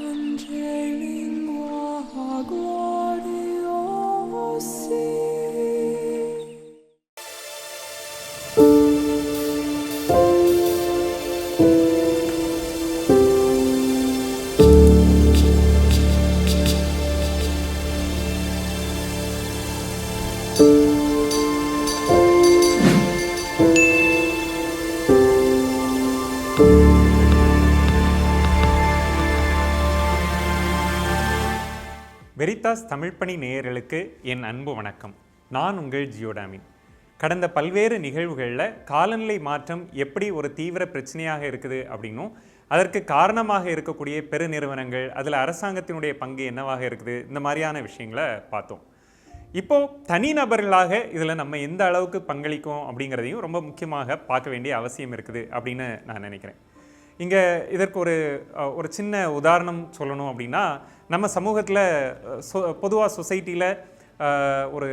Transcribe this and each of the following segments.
Angelic Gloria, Veritas தமிழ்ப்பணி நேயர்களுக்கு என் அன்பு வணக்கம். நான் உங்கள் ஜியோடாமின். கடந்த பல்வேறு நிகழ்வுகளில் காலநிலை மாற்றம் எப்படி ஒரு தீவிர பிரச்சனையாக இருக்குது அப்படின்னும் அதற்கு காரணமாக இருக்கக்கூடிய பெருநிறுவனங்கள் அதில் அரசாங்கத்தினுடைய பங்கு என்னவாக இருக்குது இந்த மாதிரியான விஷயங்களை பார்த்தோம். இப்போ தனிநபர்களாக இதில் நம்ம எந்த அளவுக்கு பங்களிக்கும் அப்படிங்கிறதையும் ரொம்ப முக்கியமாக பார்க்க வேண்டிய அவசியம் இருக்குது அப்படின்னு நான் நினைக்கிறேன். இங்கே இதற்கு ஒரு ஒரு சின்ன உதாரணம் சொல்லணும் அப்படின்னா நம்ம சமூகத்தில் சொ பொதுவாக சொசைட்டியில் ஒரு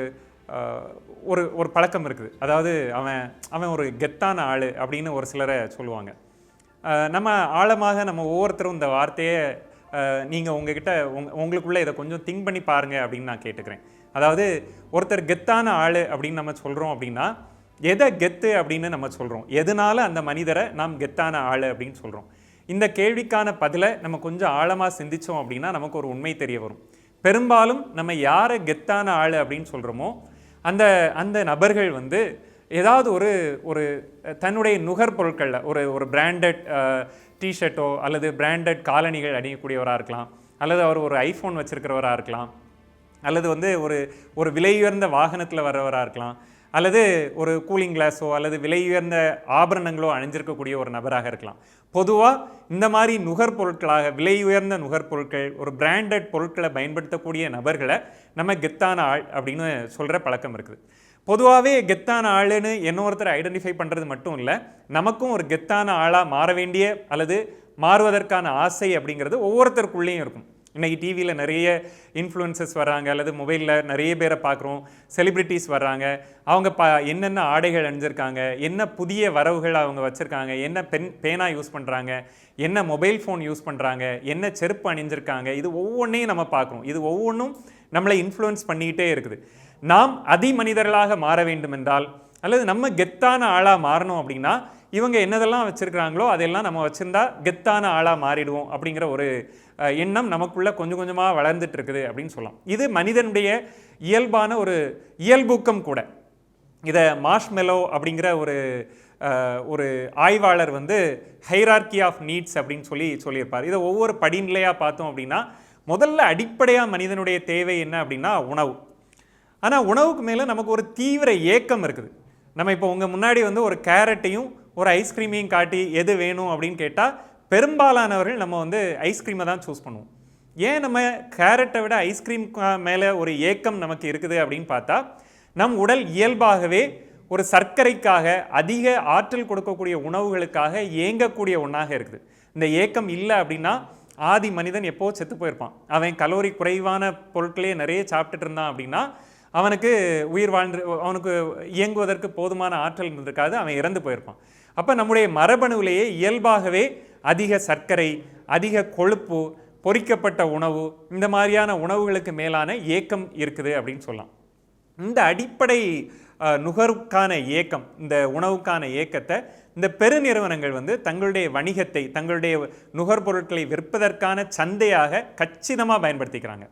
ஒரு ஒரு பழக்கம் இருக்குது. அதாவது அவன் அவன் ஒரு கெத்தான ஆள் அப்படின்னு ஒரு சிலரை சொல்லுவாங்க. நம்ம ஆழமாக நம்ம ஒவ்வொருத்தரும் இந்த வார்த்தையை நீங்கள் உங்ககிட்ட உங் உங்களுக்குள்ளே இதை கொஞ்சம் திங்க் பண்ணி பாருங்கள் அப்படின்னு நான் கேட்டுக்கிறேன். அதாவது ஒருத்தர் கெத்தான ஆள் அப்படின்னு நம்ம சொல்கிறோம் அப்படின்னா எதை கெத்து அப்படின்னு நம்ம சொல்கிறோம் எதனால் அந்த மனிதரை நாம் கெத்தான ஆள் அப்படின்னு சொல்கிறோம் இந்த கேள்விக்கான பதிலை நம்ம கொஞ்சம் ஆழமாக சிந்திச்சோம் அப்படின்னா நமக்கு ஒரு உண்மை தெரிய வரும். பெரும்பாலும் நம்ம யாரை கெத்தான ஆள் அப்படின்னு சொல்கிறோமோ அந்த அந்த நபர்கள் வந்து ஏதாவது ஒரு ஒரு தன்னுடைய நுகர்பொருட்களில் ஒரு ஒரு பிராண்டட் டிஷர்ட்டோ அல்லது பிராண்டட் காலணிகள் அணியக்கூடியவராக இருக்கலாம். அல்லது அவர் ஒரு ஐஃபோன் வச்சுருக்கிறவராக இருக்கலாம். அல்லது வந்து ஒரு ஒரு விலையுயர்ந்த வாகனத்தில் வர்றவராக இருக்கலாம். அல்லது ஒரு கூலிங் கிளாஸோ அல்லது விலை உயர்ந்த ஆபரணங்களோ அணிஞ்சிருக்கக்கூடிய ஒரு நபராக இருக்கலாம். பொதுவாக இந்த மாதிரி நுகர் பொருட்களாக விலை உயர்ந்த நுகர் பொருட்கள் ஒரு பிராண்டட் பொருட்களை பயன்படுத்தக்கூடிய நபர்களை நம்ம கெத்தான ஆள் அப்படின்னு சொல்கிற பழக்கம் இருக்குது. பொதுவாகவே கெத்தான ஆளுன்னு என்ன ஐடென்டிஃபை பண்ணுறது மட்டும் இல்லை நமக்கும் ஒரு கெத்தான ஆளாக மாற வேண்டிய அல்லது மாறுவதற்கான ஆசை அப்படிங்கிறது ஒவ்வொருத்தருக்குள்ளேயும் இருக்கும். இன்றைக்கி டிவியில் நிறைய இன்ஃப்ளூயன்சஸ் வராங்க அல்லது மொபைலில் நிறைய பேரை பார்க்குறோம் செலிப்ரிட்டிஸ் வர்றாங்க அவங்க ப என்னென்ன ஆடைகள் அணிஞ்சிருக்காங்க என்ன புதிய வரவுகள் அவங்க வச்சுருக்காங்க என்ன பென் பேனா யூஸ் பண்ணுறாங்க என்ன மொபைல் ஃபோன் யூஸ் பண்ணுறாங்க என்ன செருப்பு அணிஞ்சிருக்காங்க இது ஒவ்வொன்றையும் நம்ம பார்க்குறோம். இது ஒவ்வொன்றும் நம்மளை இன்ஃப்ளூயன்ஸ் பண்ணிக்கிட்டே இருக்குது. நாம் அதி மனிதர்களாக மாற வேண்டும் என்றால் அல்லது நம்ம கெத்தான ஆளாக மாறணும் அப்படின்னா இவங்க என்னதெல்லாம் வச்சுருக்கிறாங்களோ அதெல்லாம் நம்ம வச்சுருந்தா கெத்தான ஆளாக மாறிடுவோம் அப்படிங்கிற ஒரு எண்ணம் நமக்குள்ளே கொஞ்சம் கொஞ்சமாக வளர்ந்துட்டு இருக்குது அப்படின்னு சொல்லலாம். இது மனிதனுடைய இயல்பான ஒரு இயல்பூக்கம் கூட. இதை மாஷ்மெலோ அப்படிங்கிற ஒரு ஒரு ஆய்வாளர் வந்து ஹைரார்கி ஆஃப் நீட்ஸ் அப்படின்னு சொல்லி சொல்லியிருப்பார். இதை ஒவ்வொரு படிநிலையாக பார்த்தோம் அப்படின்னா முதல்ல அடிப்படையாக மனிதனுடைய தேவை என்ன அப்படின்னா உணவு. ஆனால் உணவுக்கு மேலே நமக்கு ஒரு தீவிர ஏக்கம் இருக்குது. நம்ம இப்போ உங்கள் முன்னாடி வந்து ஒரு கேரட்டையும் ஒரு ஐஸ்கிரீமையும் காட்டி எது வேணும் அப்படின்னு கேட்டால் பெரும்பாலானவர்கள் நம்ம வந்து ஐஸ்கிரீமை தான் சூஸ் பண்ணுவோம். ஏன் நம்ம கேரட்டை விட ஐஸ்கிரீம் மேலே ஒரு ஏக்கம் நமக்கு இருக்குது அப்படின்னு பார்த்தா நம் உடல் இயல்பாகவே ஒரு சர்க்கரைக்காக அதிக ஆற்றல் கொடுக்கக்கூடிய உணவுகளுக்காக ஏங்கக்கூடிய ஒன்றாக இருக்குது. இந்த ஏக்கம் இல்லை அப்படின்னா ஆதி மனிதன் எப்போ செத்து போயிருப்பான்? அவன் கலோரி குறைவான பொருட்களே நிறைய சாப்பிட்டுட்டு இருந்தான் அப்படின்னா அவனுக்கு உயிர் வாழ்ந்து அவனுக்கு இயங்குவதற்கு போதுமான ஆற்றல் இருந்திருக்காது அவன் இறந்து போயிருப்பான். அப்போ நம்முடைய மரபணுவிலேயே இயல்பாகவே அதிக சர்க்கரை அதிக கொழுப்பு பொறிக்கப்பட்ட உணவு இந்த மாதிரியான உணவுகளுக்கு மேலான ஏக்கம் இருக்குது அப்படின்னு சொல்லலாம். இந்த அடிப்படை நுகர்வுக்கான ஏக்கம் இந்த உணவுக்கான ஏக்கத்தை இந்த பெருநிறுவனங்கள் வந்து தங்களுடைய வணிகத்தை தங்களுடைய நுகர்பொருட்களை விற்பதற்கான சந்தையாக கச்சிதமாக பயன்படுத்திக்கிறாங்க.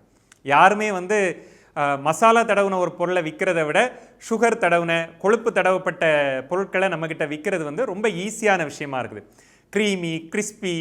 யாருமே வந்து மசாலா தடவுன ஒரு பொருளை விற்கிறத விட சுகர் தடவுன கொழுப்பு தடவப்பட்ட பொருட்களை நம்மக்கிட்ட விற்கிறது வந்து ரொம்ப ஈஸியான விஷயமா இருக்குது. க்ரீமி கிறிஸ்பி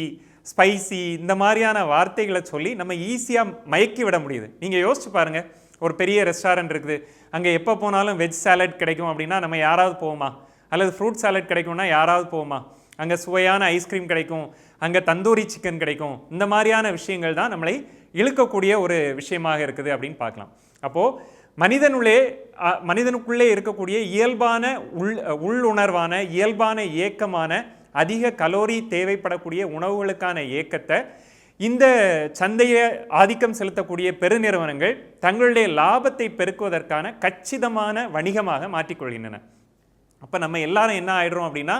ஸ்பைசி இந்த மாதிரியான வார்த்தைகளை சொல்லி நம்ம ஈஸியாக மயக்கி விட முடியுது. நீங்கள் யோசிச்சு பாருங்கள் ஒரு பெரிய ரெஸ்டாரண்ட் இருக்குது. அங்கே எப்போ போனாலும் வெஜ் சாலட் கிடைக்கும் அப்படின்னா நம்ம யாராவது போவோமா? அல்லது ஃப்ரூட் சாலட் கிடைக்கும்னா யாராவது போவோமா? அங்கே சுவையான ஐஸ்கிரீம் கிடைக்கும். அங்கே தந்தூரி சிக்கன் கிடைக்கும். இந்த மாதிரியான விஷயங்கள் தான் நம்மளை இழுக்கக்கூடிய ஒரு விஷயமாக இருக்குது அப்படின்னு பார்க்கலாம். அப்போது மனிதனுள்ளே மனிதனுக்குள்ளே இருக்கக்கூடிய இயல்பான உள் உள்ளுணர்வான இயல்பான ஏக்கமான அதிக கலோரி தேவைப்படக்கூடிய உணவுகளுக்கான ஏக்கத்தை இந்த சந்தையை ஆதிக்கம் செலுத்தக்கூடிய பெருநிறுவனங்கள் தங்களுடைய லாபத்தை பெருக்குவதற்கான கச்சிதமான வணிகமாக மாற்றிக்கொள்கின்றன. அப்போ நம்ம எல்லாரும் என்ன ஆயிடுறோம் அப்படின்னா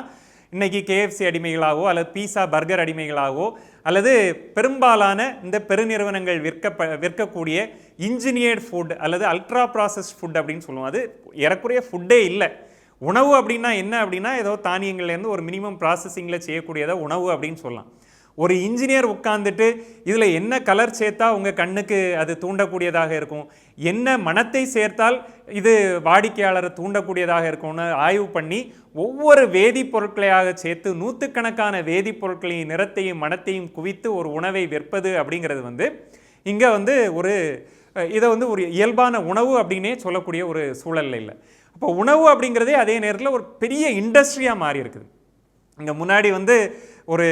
இன்றைக்கி கேஎஃப்சி அடிமைகளாகவோ அல்லது பீஸா பர்கர் அடிமைகளாகவோ அல்லது பெரும்பாலான இந்த பெருநிறுவனங்கள் விற்க விற்கக்கூடிய இன்ஜினியர்ட் ஃபுட் அல்லது அல்ட்ரா ப்ராசஸ் ஃபுட் அப்படின்னு சொல்லுவோம். அது ஏறக்குறைய ஃபுட்டே இல்லை. உணவு அப்படின்னா என்ன அப்படின்னா ஏதோ தானியங்கள்லேருந்து ஒரு மினிமம் ப்ராசஸிங்கில் செய்யக்கூடியதை உணவு அப்படின்னு சொல்லலாம். ஒரு இன்ஜினியர் உட்காந்துட்டு இதில் என்ன கலர் சேர்த்தா உங்கள் கண்ணுக்கு அது தூண்டக்கூடியதாக இருக்கும்? என்ன மனத்தை சேர்த்தால் இது வாடிக்கையாளரை தூண்டக்கூடியதாக இருக்கும்னு ஆய்வு பண்ணி ஒவ்வொரு வேதிப்பொருட்களையாக சேர்த்து நூற்றுக்கணக்கான வேதிப்பொருட்களையும் நிறத்தையும் மனத்தையும் குவித்து ஒரு உணவை விற்பது அப்படிங்கிறது வந்து இங்கே வந்து ஒரு இதை வந்து ஒரு இயல்பான உணவு அப்படின்னே சொல்லக்கூடிய ஒரு சூழல்ல இல்லை. அப்போ உணவு அப்படிங்கிறதே அதே நேரத்தில் ஒரு பெரிய இண்டஸ்ட்ரியாக மாறி இருக்குது இங்கே முன்னாடி வந்து ஒரு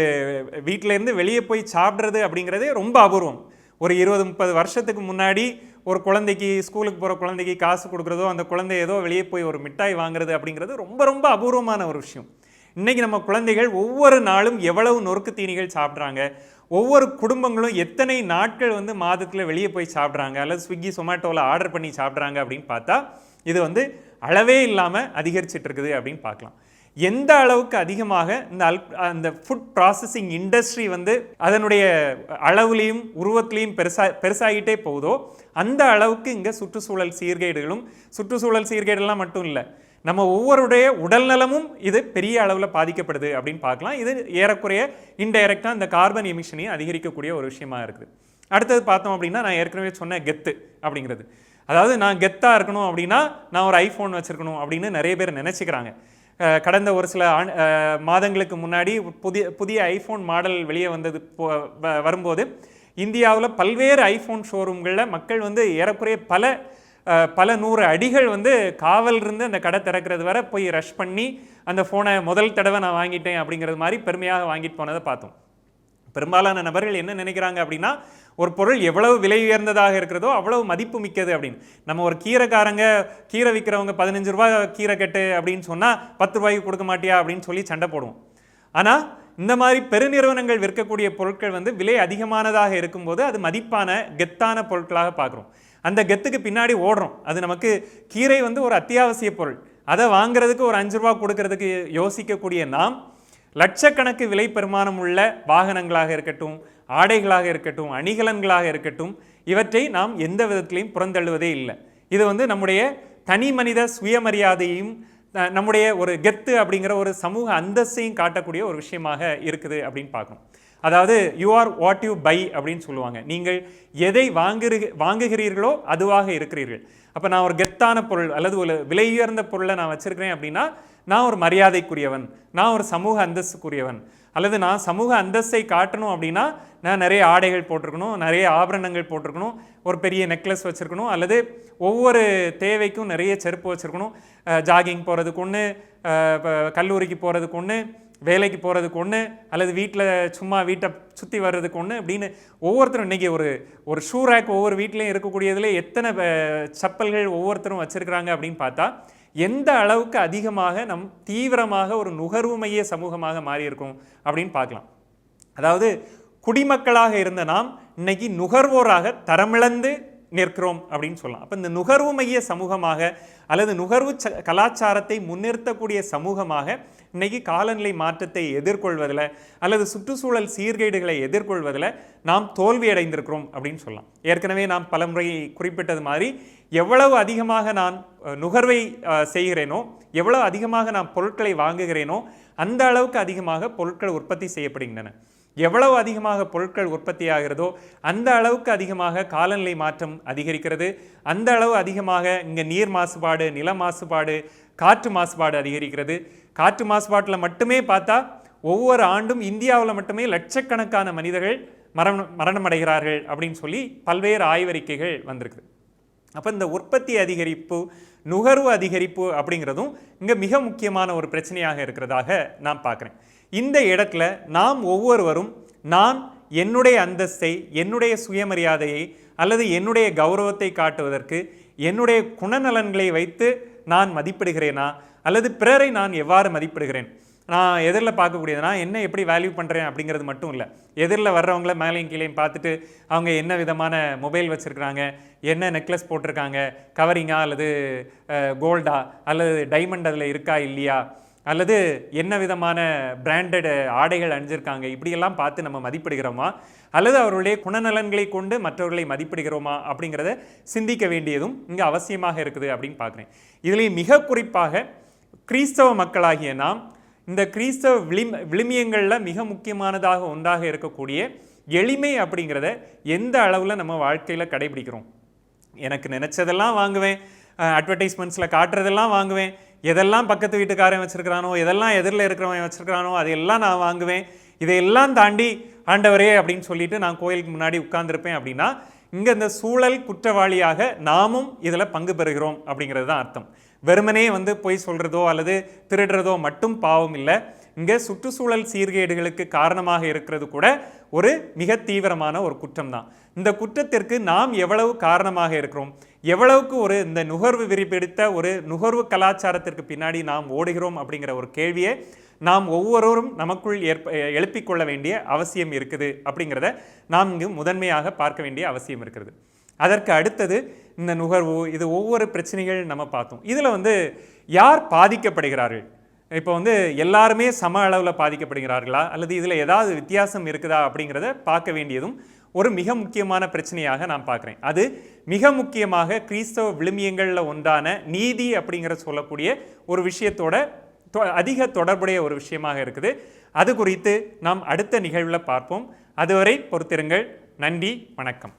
வீட்டிலேருந்து வெளியே போய் சாப்பிட்றது அப்படிங்கிறதே ரொம்ப அபூர்வம். ஒரு இருபது முப்பது வருஷத்துக்கு முன்னாடி ஒரு குழந்தைக்கு ஸ்கூலுக்கு போகிற குழந்தைக்கு காசு கொடுக்குறதோ அந்த குழந்தை ஏதோ வெளியே போய் ஒரு மிட்டாய் வாங்குறது அப்படிங்கிறது ரொம்ப ரொம்ப அபூர்வமான ஒரு விஷயம். இன்றைக்கி நம்ம குழந்தைகள் ஒவ்வொரு நாளும் எவ்வளவு நொறுக்கு தீனிகள் சாப்பிட்றாங்க ஒவ்வொரு குடும்பங்களும் எத்தனை நாட்கள் வந்து மாதத்தில் வெளியே போய் சாப்பிட்றாங்க அல்லது ஸ்விக்கி சொமேட்டோவில் ஆர்டர் பண்ணி சாப்பிட்றாங்க அப்படின்னு பார்த்தா இது வந்து அளவே இல்லாமல் அதிகரிச்சிட்டு இருக்குது அப்படின்னு பார்க்கலாம். எந்த அளவுக்கு அதிகமாக இந்த அல் அந்த ஃபுட் ப்ராசஸிங் இண்டஸ்ட்ரி வந்து அதனுடைய அளவுலேயும் உருவத்திலையும் பெருசா பெருசாகிட்டே போகுதோ அந்த அளவுக்கு இங்கே சுற்றுச்சூழல் சீர்கேடுகளும் சுற்றுச்சூழல் சீர்கேடுலாம் மட்டும் இல்லை. நம்ம ஒவ்வொருடைய உடல் நலமும் இது பெரிய அளவில் பாதிக்கப்படுது அப்படின்னு பார்க்கலாம். இது ஏறக்குறைய இன்டைரக்டாக இந்த கார்பன் எமிஷனையும் அதிகரிக்கக்கூடிய ஒரு விஷயமா இருக்குது. அடுத்தது பார்த்தோம் அப்படின்னா நான் ஏற்கனவே சொன்ன கெத்து அப்படிங்கிறது. அதாவது நான் கெத்தாக இருக்கணும் அப்படின்னா நான் ஒரு ஐஃபோன் வச்சுருக்கணும் அப்படின்னு நிறைய பேர் நினச்சிக்கிறாங்க. கடந்த ஒரு சில ஆண் மாதங்களுக்கு முன்னாடி புதிய புதிய ஐஃபோன் மாடல் வெளியே வந்தது போ வ- வரும்போது இந்தியாவில் பல்வேறு ஐஃபோன் ஷோரூம்களில் மக்கள் வந்து ஏறக்குறைய பல பல நூறு அடிகள் வந்து காவல் இருந்து அந்த கடை திறக்கிறது வரை போய் ரஷ் பண்ணி அந்த ஃபோனை முதல் தடவை நான் வாங்கிட்டேன் அப்படிங்கிறது மாதிரி பெருமையாக வாங்கிட்டு போனதை பார்த்தோம். பெரும்பாலான நபர்கள் என்ன நினைக்கிறாங்க அப்படின்னா ஒரு பொருள் எவ்வளவு விலை உயர்ந்ததாக இருக்கிறதோ அவ்வளவு மதிப்பு மிக்கது அப்படின்னு. நம்ம ஒரு கீரைக்காரங்க கீரை விற்கிறவங்க பதினஞ்சு ரூபாய் கீரை கட்டு அப்படின்னு சொன்னால் பத்து ரூபாய்க்கு கொடுக்க மாட்டியா அப்படின்னு சொல்லி சண்டை போடுவோம். ஆனால் இந்த மாதிரி பெருநிறுவனங்கள் விற்கக்கூடிய பொருட்கள் வந்து விலை அதிகமானதாக இருக்கும்போது அது மதிப்பான கெத்தான பொருட்களாக பார்க்குறோம். அந்த கெத்துக்கு பின்னாடி ஓடுறோம். அது நமக்கு கீரை வந்து ஒரு அத்தியாவசிய பொருள். அதை வாங்குறதுக்கு ஒரு அஞ்சு ரூபா கொடுக்கறதுக்கு யோசிக்கக்கூடிய நாம் லட்சக்கணக்கு விலை பெருமானம் உள்ள வாகனங்களாக இருக்கட்டும் ஆடைகளாக இருக்கட்டும் அணிகலன்களாக இருக்கட்டும் இவற்றை நாம் எந்த விதத்திலையும் புறந்தள்ளுவதே இல்லை. இது வந்து நம்முடைய தனி மனித சுயமரியாதையும் நம்முடைய ஒரு கெத்து அப்படிங்கிற ஒரு சமூக அந்தஸ்தையும் காட்டக்கூடிய ஒரு விஷயமாக இருக்குது அப்படின்னு பார்க்கணும். அதாவது you are what you buy அப்படின்னு சொல்லுவாங்க. நீங்கள் எதை வாங்குறு வாங்குகிறீர்களோ அதுவாக இருக்கிறீர்கள். அப்போ நான் ஒரு கெத்தான பொருள் அல்லது ஒரு விலையுயர்ந்த பொருளை நான் வச்சுருக்கிறேன் அப்படின்னா நான் ஒரு மரியாதைக்குரியவன் நான் ஒரு சமூக அந்தஸ்துக்குரியவன். அல்லது நான் சமூக அந்தஸ்தை காட்டணும் அப்படின்னா நான் நிறைய ஆடைகள் போட்டிருக்கணும் நிறைய ஆபரணங்கள் போட்டிருக்கணும் ஒரு பெரிய நெக்லஸ் வச்சுருக்கணும் அல்லது ஒவ்வொரு தேவைக்கும் நிறைய செருப்பு வச்சுருக்கணும். ஜாகிங் போகிறதுக்கு ஒன்று கல்லூரிக்கு போகிறதுக்கு ஒன்று வேலைக்கு போகிறதுக்கு ஒன்று அல்லது வீட்டில் சும்மா வீட்டை சுற்றி வர்றதுக்கு ஒன்று அப்படின்னு ஒவ்வொருத்தரும் இன்றைக்கி ஒரு ஒரு ஷூ ரேக் ஒவ்வொரு வீட்லேயும் இருக்கக்கூடியதில் எத்தனை செப்பல்கள் ஒவ்வொருத்தரும் வச்சுருக்கிறாங்க அப்படின்னு பார்த்தா எந்த அளவுக்கு அதிகமாக நம் தீவிரமாக ஒரு நுகர்வு மைய சமூகமாக மாறி இருக்கும் அப்படின்னு பார்க்கலாம். அதாவது குடிமக்களாக இருந்த நாம் இன்னைக்கு நுகர்வோராக தரமிழந்து நிற்கிறோம் அப்படின்னு சொல்லலாம். அப்போ இந்த நுகர்வு மைய சமூகமாக அல்லது நுகர்வு ச- கலாச்சாரத்தை முன்னிறுத்தக்கூடிய சமூகமாக இன்றைக்கி காலநிலை மாற்றத்தை எதிர்கொள்வதில் அல்லது சுற்றுச்சூழல் சீர்கேடுகளை எதிர்கொள்வதில் நாம் தோல்வி அடைந்திருக்கிறோம் அப்படின்னு சொல்லலாம். ஏற்கனவே நாம் பலமுறை குறிப்பிட்டது மாதிரி எவ்வளவு அதிகமாக நான் நுகர்வை செய்கிறேனோ எவ்வளவு அதிகமாக நான் பொருட்களை வாங்குகிறேனோ அந்த அளவுக்கு அதிகமாக பொருட்கள் உற்பத்தி செய்யப்படுகின்றன. எவ்வளவு அதிகமாக பொருட்கள் உற்பத்தி ஆகிறதோ அந்த அளவுக்கு அதிகமாக காலநிலை மாற்றம் அதிகரிக்கிறது. அந்த அளவு அதிகமாக இங்கே நீர் மாசுபாடு நில மாசுபாடு காற்று மாசுபாடு அதிகரிக்கிறது. காற்று மாசுபாட்டில் மட்டுமே பார்த்தா ஒவ்வொரு ஆண்டும் இந்தியாவில் மட்டுமே லட்சக்கணக்கான மனிதர்கள் மரணம் மரணமடைகிறார்கள் அப்படின்னு சொல்லி பல்வேறு ஆய்வறிக்கைகள் வந்திருக்கு அப்போ இந்த உற்பத்தி அதிகரிப்பு நுகர்வு அதிகரிப்பு அப்படிங்கிறதும் இங்கே மிக முக்கியமான ஒரு பிரச்சனையாக இருக்கிறதாக நான் பார்க்குறேன். இந்த இடத்துல நாம் ஒவ்வொருவரும் நான் என்னுடைய அந்தஸ்தை என்னுடைய சுயமரியாதையை அல்லது என்னுடைய கௌரவத்தை காட்டுவதற்கு என்னுடைய குணநலன்களை வைத்து நான் மதிப்பிடுகிறேனா? அல்லது பிறரை நான் எவ்வாறு மதிப்பிடுகிறேன்? நான் எதிரில் பார்க்கக்கூடியதுனா என்ன எப்படி வேல்யூ பண்ணுறேன் அப்படிங்கிறது மட்டும் இல்லை. எதிரில் வர்றவங்கள மேலேயும் கீழேயும் பார்த்துட்டு அவங்க என்ன விதமான மொபைல் வச்சுருக்குறாங்க? என்ன நெக்லஸ் போட்டிருக்காங்க? கவரிங்கா அல்லது கோல்டா அல்லது டைமண்ட் அதில் இருக்கா இல்லையா? அல்லது என்ன விதமான பிராண்டட் ஆடைகள் அணிஞ்சிருக்காங்க இப்படியெல்லாம் பார்த்து நம்ம மதிப்பிடுகிறோமா? அல்லது அவருடைய குணநலன்களை கொண்டு மற்றவர்களை மதிப்பிடுகிறோமா? அப்படிங்கிறத சிந்திக்க வேண்டியதும் இங்கே அவசியமாக இருக்குது அப்படின்னு பார்க்குறேன். இதுலேயும் மிக குறிப்பாக கிறிஸ்தவ மக்களாகிய நாம் இந்த கிறிஸ்தவ விளிம் விளிமியங்களில் மிக முக்கியமானதாக ஒன்றாக இருக்கக்கூடிய எளிமை அப்படிங்கிறத எந்த அளவில் நம்ம வாழ்க்கையில் கடைபிடிக்கிறோம்? எனக்கு நினச்சதெல்லாம் வாங்குவேன். அட்வர்டைஸ்மெண்ட்ஸில் காட்டுறதெல்லாம் வாங்குவேன். எதெல்லாம் பக்கத்து வீட்டுக்காரன் வச்சுருக்கிறானோ எதெல்லாம் எதிரில் இருக்கிறவன் வச்சுருக்கிறானோ அதையெல்லாம் நான் வாங்குவேன். இதையெல்லாம் தாண்டி ஆண்டவரே அப்படின்னு சொல்லிட்டு நான் கோயிலுக்கு முன்னாடி உட்கார்ந்துருப்பேன் அப்படின்னா இங்கே இந்த சூழல் குற்றவாளியாக நாமும் இதில் பங்கு பெறுகிறோம் அப்படிங்கிறது தான் அர்த்தம். வெறுமனே வந்து பொய் சொல்கிறதோ அல்லது திருடுறதோ மட்டும் பாவம் இல்லை. இங்கே சுற்றுச்சூழல் சீர்கேடுகளுக்கு காரணமாக இருக்கிறது கூட ஒரு மிக தீவிரமான ஒரு குற்றம் தான். இந்த குற்றத்திற்கு நாம் எவ்வளவு காரணமாக இருக்கிறோம்? எவ்வளவுக்கு ஒரு இந்த நுகர்வு விரிப்பெடுத்த ஒரு நுகர்வு கலாச்சாரத்திற்கு பின்னாடி நாம் ஓடுகிறோம் அப்படிங்கிற ஒரு கேள்வியை நாம் ஒவ்வொருவரும் நமக்குள் ஏற்ப எழுப்பிக் கொள்ள வேண்டிய அவசியம் இருக்குது அப்படிங்கிறத நாம் இங்கு முதன்மையாக பார்க்க வேண்டிய அவசியம் இருக்கிறது. அதற்கு அடுத்தது இந்த நுகர்வு இது ஒவ்வொரு பிரச்சனைகள் நம்ம பார்த்தோம். இதில் வந்து யார் பாதிக்கப்படுகிறார்கள்? இப்போ வந்து எல்லாருமே சம அளவில் பாதிக்கப்படுகிறார்களா? அல்லது இதில் ஏதாவது வித்தியாசம் இருக்குதா அப்படிங்கிறத பார்க்க வேண்டியதும் ஒரு மிக முக்கியமான பிரச்சனையாக நான் பார்க்குறேன். அது மிக முக்கியமாக கிறிஸ்தவ விழுமியங்களில் ஒன்றான நீதி அப்படிங்கிற சொல்லக்கூடிய ஒரு விஷயத்தோட தொ- அதிக தொடர்புடைய ஒரு விஷயமாக இருக்குது. அது குறித்து நாம் அடுத்த நிகழ்வில் பார்ப்போம். அதுவரை பொறுத்திருங்கள். நன்றி வணக்கம்.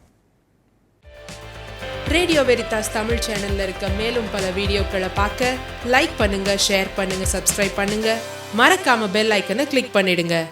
ரேடியோ வெரிதாஸ் தமிழ் சேனல்ல இருக்க மேலும் பல வீடியோக்களை பார்க்க லைக் பண்ணுங்க ஷேர் பண்ணுங்க சப்ஸ்கிரைப் பண்ணுங்க. மறக்காம பெல் ஐக்கனை கிளிக் பண்ணிடுங்க.